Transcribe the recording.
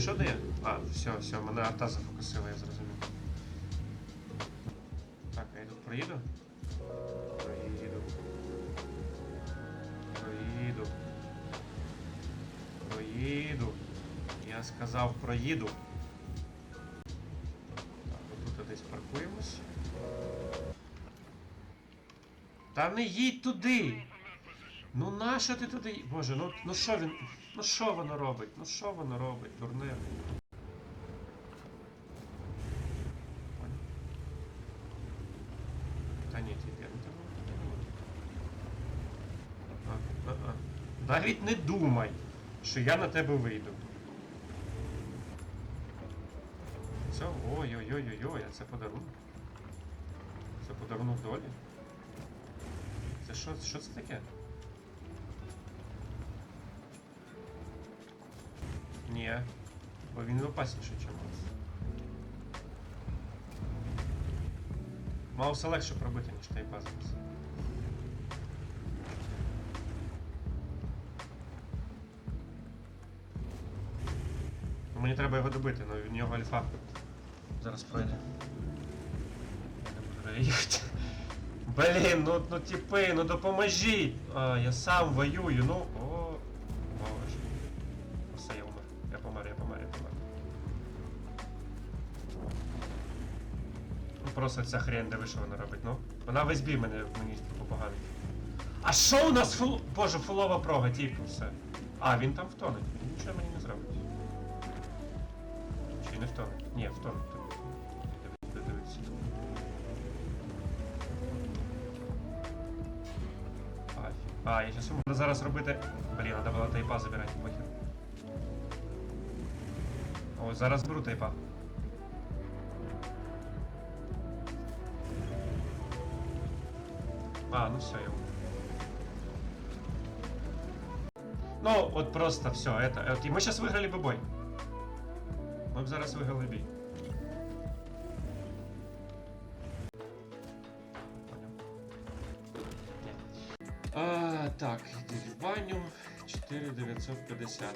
Що дає? А, все, все, мене арта зафокусила, я зрозумів. Так, я тут проїду? Проїду. Проїду. Проїду. Я сказав проїду. Так, отут десь паркуємось. Та не їдь туди! Ну нащо ти туди? Боже, ну ну що він. Ну що воно робить? Ну що воно робить, дурне? Та ні, а, а. Навіть не думай, що я на тебе вийду. Це ой-ой-ой-ой-ой, а це подарунок. Це подарунок долі. Це що, що це таке? Ні. Бо він опасніший, ніж Маус. Мауса легше пробити, ніж зараз. Ну, Мені треба його добити, але в нього альфа. Зараз пройде. Я. Блін, ну, ну типи, ну допоможіть! А, я сам воюю, ну. О, Просто ця хрень, де ви що вона робить, ну. Вона весь бій мене мені попоганить. А що у нас фул... Боже, фулова прога, тільки все. А, він там втоне. Він нічого мені не зробить. Чи не втоне? Ні, втоне. А, я щас можу зараз робити. Блін, треба було тайпа забирати, похер. О, зараз беру тайпа. А, ну все, я умер. Ну, от просто все, это. От, і ми зараз виграли би бой. Ми б зараз виграли бій. Понял. Ні. А, так, йди в баню. 4950.